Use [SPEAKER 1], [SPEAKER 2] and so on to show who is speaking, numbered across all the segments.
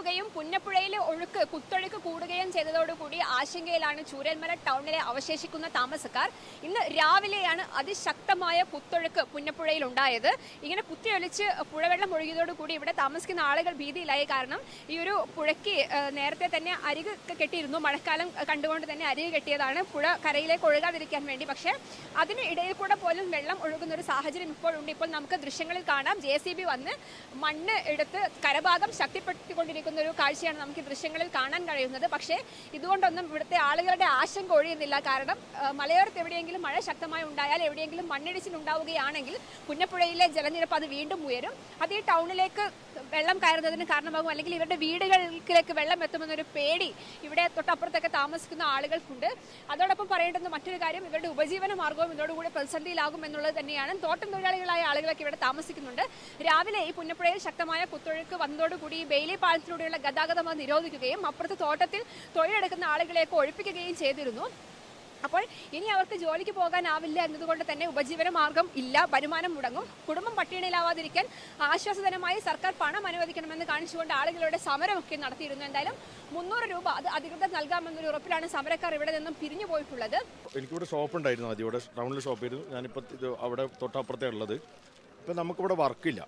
[SPEAKER 1] നിലക്കുകയും പുന്നപ്പുഴയിലെ ഒഴുക്ക് കുത്തൊഴുക്ക് കൂടുകയും ചെയ്തതോടുകൂടി ആശങ്കയിലാണ് ചൂരന്മല ടൗണിലെ അവശേഷിക്കുന്ന താമസക്കാർ. ഇന്ന് രാവിലെയാണ് അതിശക്തമായ കുത്തൊഴുക്ക് പുന്നപ്പുഴയിൽ ഉണ്ടായത് ഇങ്ങനെ കുത്തിയൊലിച്ച് പുഴവെള്ളം ഒഴുകിയതോടുകൂടി ഇവിടെ താമസിക്കുന്ന ആളുകൾ ഭീതിയിലായി. കാരണം ഈ ഒരു പുഴയ്ക്ക് നേരത്തെ തന്നെ അരിക് കെട്ടിയിരുന്നു. മഴക്കാലം കണ്ടുകൊണ്ട് തന്നെ അരിക് കെട്ടിയതാണ്. പുഴ കരയിലേക്ക് ഒഴുകാതിരിക്കാൻ വേണ്ടി. പക്ഷേ അതിന് ഇടയിൽ കൂടെ പോലും വെള്ളം ഒഴുകുന്ന ഒരു സാഹചര്യം ഇപ്പോഴുണ്ട് ഇപ്പോൾ നമുക്ക് ദൃശ്യങ്ങളിൽ കാണാം. ജെ വന്ന് മണ്ണ് എടുത്ത് കരഭാഗം ശക്തിപ്പെടുത്തിക്കൊണ്ടിരിക്കുന്ന. ഒരു കാഴ്ചയാണ് നമുക്ക് ദൃശ്യങ്ങളിൽ കാണാൻ കഴിയുന്നത്. പക്ഷേ ഇതുകൊണ്ടൊന്നും ഇവിടുത്തെ ആളുകളുടെ ആശങ്ക ഒഴിയുന്നില്ല. കാരണം മലയോരത്ത് എവിടെയെങ്കിലും മഴ ശക്തമായി ഉണ്ടായാൽ എവിടെയെങ്കിലും മണ്ണിടിച്ചിലുണ്ടാവുകയാണെങ്കിൽ പുന്നപ്പുഴയിലെ ജലനിരപ്പ് അത് വീണ്ടും ഉയരും. അത് ഈ ടൗണിലേക്ക് വെള്ളം കയറുന്നതിന് കാരണമാകും. അല്ലെങ്കിൽ ഇവരുടെ വീടുകളിലേക്ക് വെള്ളം എത്തുമെന്നൊരു പേടി ഇവിടെ തൊട്ടപ്പുറത്തൊക്കെ താമസിക്കുന്ന ആളുകൾക്കുണ്ട്. അതോടൊപ്പം പറയേണ്ടുന്ന മറ്റൊരു കാര്യം ഇവരുടെ ഉപജീവന മാർഗവും ഇതോടുകൂടി പ്രതിസന്ധിയിലാകും എന്നുള്ളത് തന്നെയാണ്. തോട്ടം തൊഴിലാളികളായ ആളുകളൊക്കെ ഇവിടെ താമസിക്കുന്നുണ്ട്. രാവിലെ ഈ പുന്നപ്പുഴയിൽ ശക്തമായ കുത്തൊഴുക്ക് വന്നതോടുകൂടി ബെയിലി പാലത്തിലൂടെയുള്ള ഗതാഗതം നിരോധിക്കുകയും അപ്പുറത്ത് തോട്ടത്തിൽ തൊഴിലെടുക്കുന്ന ആളുകളെയൊക്കെ ഒഴിപ്പിക്കുകയും ചെയ്തിരുന്നു. അപ്പോൾ ഇനി അവർക്ക് ജോലിക്ക് പോകാനാവില്ല എന്നതുകൊണ്ട് തന്നെ ഉപജീവന മാർഗം ഇല്ല വരുമാനം മുടങ്ങും. കുടുംബം പട്ടിണിയിലാവാതിരിക്കാൻ ആശ്വാസധനമായി സർക്കാർ പണം അനുവദിക്കണമെന്ന് കാണിച്ചുകൊണ്ട് ആളുകളുടെ സമരമൊക്കെ നടത്തിയിരുന്നു. എന്തായാലും മുന്നൂറ് രൂപ അത് അധികൃതർ നൽകാമെന്നൊരു ഉറപ്പിലാണ് സമരക്കാർ ഇവിടെ നിന്നും പിരിഞ്ഞു പോയിട്ടുള്ളത്.
[SPEAKER 2] എനിക്കിവിടെ ഷോപ്പ് ഉണ്ടായിരുന്നു ആദ്യം. ഇവിടെ ടൗണിൽ ഷോപ്പ് ചെയ്തു ഞാനിപ്പോൾ ഇത് അവിടെ തൊട്ടപ്പുറത്തേ ഉള്ളത്. ഇപ്പം നമുക്കിവിടെ വർക്കില്ല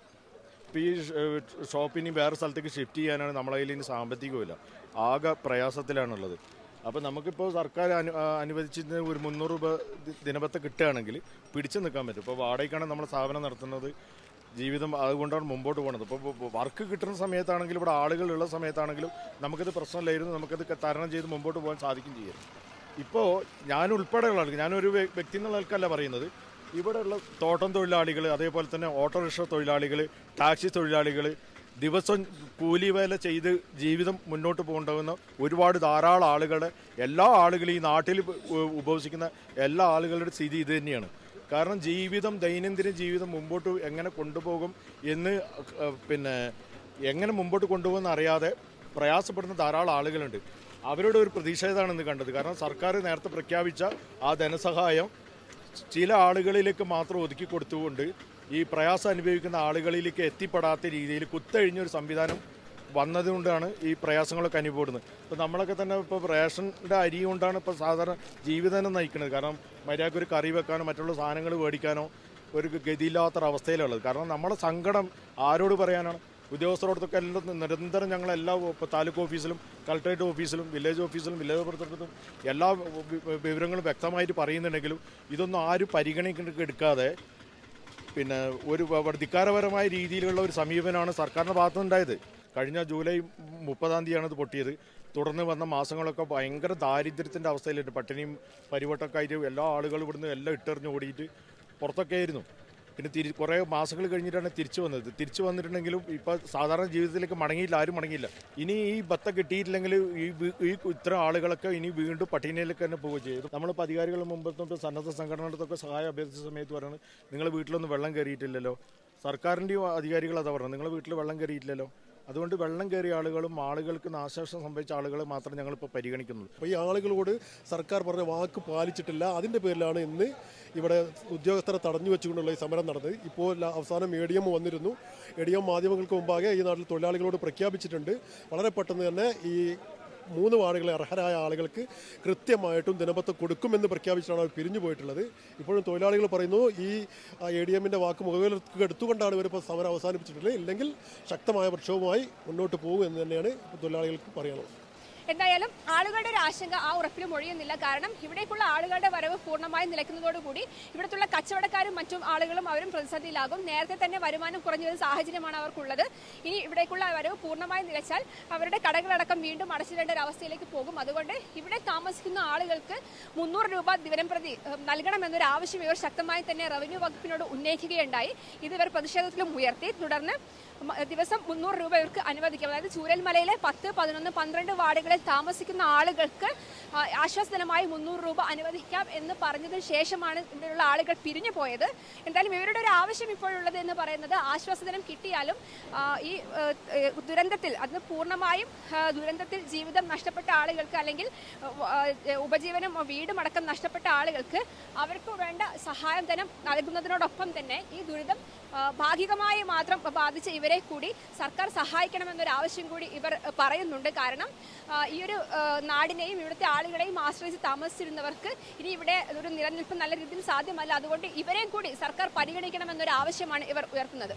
[SPEAKER 2] ഇപ്പം ഈ ഷോപ്പ് ഷോപ്പിനി വേറെ സ്ഥലത്തേക്ക് ഷിഫ്റ്റ് ചെയ്യാനാണ് നമ്മളെ കയ്യിൽ ഇനി സാമ്പത്തികമില്ല ആകെ പ്രയാസത്തിലാണുള്ളത്. അപ്പോൾ നമുക്കിപ്പോൾ സർക്കാർ അനു അനുവദിച്ചിരുന്ന ഒരു മുന്നൂറ് രൂപ ദിനപത്തെ കിട്ടുകയാണെങ്കിൽ പിടിച്ചു നിൽക്കാൻ പറ്റും. ഇപ്പോൾ വാടകയ്ക്കാണ് നമ്മൾ സ്ഥാപനം നടത്തുന്നത്. ജീവിതം അതുകൊണ്ടാണ് മുമ്പോട്ട് പോകുന്നത് ഇപ്പോൾ വർക്ക് കിട്ടുന്ന സമയത്താണെങ്കിലും ഇവിടെ ആളുകളുള്ള സമയത്താണെങ്കിലും നമുക്കിത് പ്രശ്നമില്ലായിരുന്നു. നമുക്കത് തരണം ചെയ്ത് മുമ്പോട്ട് പോകാൻ സാധിക്കും ചെയ്യും ഇപ്പോൾ ഞാൻ ഉൾപ്പെടെയുള്ള ആൾക്ക് ഞാനൊരു വ്യക്തി എന്നുള്ള ആൾക്കല്ല പറയുന്നത്. ഇവിടെയുള്ള തോട്ടം തൊഴിലാളികൾ അതേപോലെ തന്നെ ഓട്ടോറിക്ഷ തൊഴിലാളികൾ ടാക്സി തൊഴിലാളികൾ ദിവസം കൂലി വേല ചെയ്ത് ജീവിതം മുന്നോട്ട് പോകേണ്ടുന്ന ഒരുപാട് ധാരാളം ആളുകൾ എല്ലാ ആളുകളും ഈ നാട്ടിൽ ഉപവസിക്കുന്ന എല്ലാ ആളുകളുടെ സ്ഥിതി ഇത് തന്നെയാണ്. കാരണം ജീവിതം ദൈനംദിന ജീവിതം മുമ്പോട്ട് എങ്ങനെ കൊണ്ടുപോകും എന്ന് പിന്നെ എങ്ങനെ മുമ്പോട്ട് കൊണ്ടുപോകുമെന്ന് അറിയാതെ പ്രയാസപ്പെടുന്ന ധാരാളം ആളുകളുണ്ട്. അവരുടെ ഒരു പ്രതിഷേധമാണ് ഇന്ന് കണ്ടത്. കാരണം സർക്കാർ നേരത്തെ പ്രഖ്യാപിച്ച ആ ധനസഹായം ചില ആളുകളിലേക്ക് മാത്രം ഒതുക്കി കൊടുത്തുകൊണ്ട് ഈ പ്രയാസം അനുഭവിക്കുന്ന ആളുകളിലേക്ക് എത്തിപ്പെടാത്ത രീതിയിൽ കുത്തഴിഞ്ഞൊരു സംവിധാനം വന്നതുകൊണ്ടാണ് ഈ പ്രയാസങ്ങളൊക്കെ അനുഭവപ്പെടുന്നത്. ഇപ്പോൾ നമ്മളൊക്കെ തന്നെ ഇപ്പോൾ റേഷന്റെ അരി കൊണ്ടാണ് ഇപ്പോൾ സാധാരണ ജീവിതം നയിക്കുന്നത്. കാരണം മര്യാദയ്ക്ക് ഒരു കറി വെക്കാനോ മറ്റുള്ള സാധനങ്ങൾ മേടിക്കാനോ ഒരു ഗതിയില്ലാത്തൊരവസ്ഥയിലുള്ളത്. കാരണം നമ്മുടെ സങ്കടം ആരോട് പറയാനാണ്? ഉദ്യോഗസ്ഥരോടൊക്കെ എല്ലാം നിരന്തരം ഞങ്ങൾ എല്ലാ താലൂക്ക് ഓഫീസിലും കളക്ടറേറ്റ് ഓഫീസിലും വില്ലേജ് ഓഫീസിലും വില്ലേജ് പ്രവർത്തനത്തിലും എല്ലാ വിവരങ്ങളും വ്യക്തമായിട്ട് പറയുന്നുണ്ടെങ്കിലും ഇതൊന്നും ആരും പരിഗണിക്കുന്ന എടുക്കാതെ പിന്നെ ഒരു ധിക്കാരപരമായ രീതിയിലുള്ള ഒരു സമീപനമാണ് സർക്കാരിന്റെ ഭാഗത്തുനിന്നുണ്ടായത്. കഴിഞ്ഞ ജൂലൈ മുപ്പതാം തീയതിയാണ് ഇത് പൊട്ടിയത്. തുടർന്ന് വന്ന മാസങ്ങളൊക്കെ ഭയങ്കര ദാരിദ്ര്യത്തിന്റെ അവസ്ഥയിലുണ്ട് പട്ടിണിയും പരിവട്ടൊക്കെ ആയിട്ട് എല്ലാ ആളുകളും ഇവിടുന്ന് എല്ലാം ഇട്ടെറിഞ്ഞ് ഓടിയിട്ട് പുറത്തൊക്കെ ആയിരുന്നു പിന്നെ തിരി കുറേ മാസങ്ങൾ കഴിഞ്ഞിട്ടാണ് തിരിച്ചു വന്നത്. തിരിച്ചു വന്നിട്ടുണ്ടെങ്കിലും ഇപ്പോൾ സാധാരണ ജീവിതത്തിലേക്ക് മടങ്ങിയില്ല ആരും മടങ്ങിയില്ല. ഇനി ഈ ബത്ത കിട്ടിയിട്ടില്ലെങ്കിൽ ഈ ഈ ഇത്തരം ആളുകളൊക്കെ ഇനി വീണ്ടും പട്ടിണിയിലേക്ക് തന്നെ പോവുകയും ചെയ്തു നമ്മളിപ്പോൾ അധികാരികൾ മുമ്പത്തോട്ട് സന്നദ്ധ സംഘടനകൾക്കൊക്കെ സഹായം അഭ്യർത്ഥിച്ച സമയത്ത് പറയുന്നത് നിങ്ങൾ വീട്ടിലൊന്നും വെള്ളം കയറിയിട്ടില്ലല്ലോ. സർക്കാരിന്റെയും അധികാരികൾ അതാ പറഞ്ഞത് നിങ്ങളുടെ വീട്ടിൽ വെള്ളം കയറിയിട്ടില്ലല്ലോ. അതുകൊണ്ട് വെള്ളം കയറിയ ആളുകളും ആളുകൾക്ക് നാശനഷ്ടം സംഭവിച്ച ആളുകളെ മാത്രം ഞങ്ങളിപ്പോൾ പരിഗണിക്കുന്നുള്ളൂ.
[SPEAKER 3] അപ്പോൾ ഈ ആളുകളോട് സർക്കാർ പറഞ്ഞ വാക്ക് പാലിച്ചിട്ടില്ല. അതിന്റെ പേരിലാണ് ഇന്ന് ഇവിടെ ഉദ്യോഗസ്ഥരെ തടഞ്ഞു വെച്ചുകൊണ്ടുള്ള ഈ സമരം നടന്നത്. ഇപ്പോൾ അവസാനം എ ഡി എം വന്നിരുന്നു. എ ഡി എം മാധ്യമങ്ങൾക്ക് മുമ്പാകെ ഈ നാട്ടിൽ തൊഴിലാളികളോട് പ്രഖ്യാപിച്ചിട്ടുണ്ട്. വളരെ പെട്ടെന്ന് തന്നെ ഈ മൂന്ന് വാർഡുകളെ അർഹരായ ആളുകൾക്ക് കൃത്യമായിട്ടും ദിനപത്ത് കൊടുക്കുമെന്ന് പ്രഖ്യാപിച്ചാണ് അവർ പിരിഞ്ഞു പോയിട്ടുള്ളത്. ഇപ്പോഴും തൊഴിലാളികൾ പറയുന്നു ഈ എ ഡി എമ്മിന്റെ വാക്ക് മുഖവിലേക്ക് എടുത്തുകൊണ്ടാണ് ഇവരിപ്പോൾ സമരം അവസാനിപ്പിച്ചിട്ടുള്ളത്. ഇല്ലെങ്കിൽ ശക്തമായ പ്രക്ഷോഭമായി മുന്നോട്ട് പോകും എന്ന് തന്നെയാണ് തൊഴിലാളികൾക്ക് പറയാനുള്ളത്.
[SPEAKER 1] എന്തായാലും ആളുകളുടെ ഒരു ആശങ്ക ആ ഉറപ്പിലും ഒഴിയുന്നില്ല. കാരണം ഇവിടേക്കുള്ള ആളുകളുടെ വരവ് പൂർണമായും നിലയ്ക്കുന്നതോടുകൂടി ഇവിടത്തുള്ള കച്ചവടക്കാരും മറ്റും ആളുകളും അവരും പ്രതിസന്ധിയിലാകും. നേരത്തെ തന്നെ വരുമാനം കുറഞ്ഞ ഒരു സാഹചര്യമാണ് അവർക്കുള്ളത്. ഇനി ഇവിടേക്കുള്ള വരവ് പൂർണമായും നിലച്ചാൽ അവരുടെ കടകളടക്കം വീണ്ടും അടച്ചിടേണ്ട ഒരു അവസ്ഥയിലേക്ക് പോകും. അതുകൊണ്ട് ഇവിടെ താമസിക്കുന്ന ആളുകൾക്ക് മുന്നൂറ് രൂപ ദിവനം പ്രതി നൽകണമെന്നൊരു ആവശ്യം ഇവർ ശക്തമായി തന്നെ റവന്യൂ വകുപ്പിനോട് ഉന്നയിക്കുകയുണ്ടായി. ഇത് ഇവർ പ്രതിഷേധത്തിലും ഉയർത്തി. തുടർന്ന് ദിവസം മുന്നൂറ് രൂപ ഇവർക്ക് അനുവദിക്കും. അതായത് ചൂരൽമലയിലെ പത്ത് പതിനൊന്ന് പന്ത്രണ്ട് വാർഡുകളെ ഇവിടെ താമസിക്കുന്ന ആളുകൾക്ക് ആശ്വാസനമായി മുന്നൂറ് രൂപ അനുവദിക്കാം എന്ന് പറഞ്ഞതിന് ശേഷമാണ് ഇവിടെയുള്ള ആളുകൾ പിരിഞ്ഞു പോയത്. എന്തായാലും ഇവരുടെ ഒരു ആവശ്യം ഇപ്പോഴുള്ളത് എന്ന് പറയുന്നത് ആശ്വാസധനം കിട്ടിയാലും ഈ ദുരന്തത്തിൽ അത് പൂർണമായും ദുരന്തത്തിൽ ജീവിതം നഷ്ടപ്പെട്ട ആളുകൾക്ക് അല്ലെങ്കിൽ ഉപജീവനം വീടും അടക്കം നഷ്ടപ്പെട്ട ആളുകൾക്ക് അവർക്ക് വേണ്ട സഹായം ധനം നൽകുന്നതിനോടൊപ്പം തന്നെ ഈ ദുരിതം ഭാഗികമായി മാത്രം ബാധിച്ച ഇവരെ കൂടി സർക്കാർ സഹായിക്കണമെന്നൊരു ആവശ്യം കൂടി ഇവർ പറയുന്നുണ്ട്. കാരണം ഈ ഒരു നാടിനെയും ഇവിടുത്തെ ആളുകളെയും ആശ്രയിച്ച് താമസിച്ചിരുന്നവർക്ക് ഇനി ഇവിടെ ഒരു നിലനിൽപ്പ് നല്ല രീതിയിൽ സാധ്യമല്ല. അതുകൊണ്ട് ഇവരെയും കൂടി സർക്കാർ പരിഗണിക്കണമെന്നൊരു ആവശ്യമാണ് ഇവർ ഉയർത്തുന്നത്.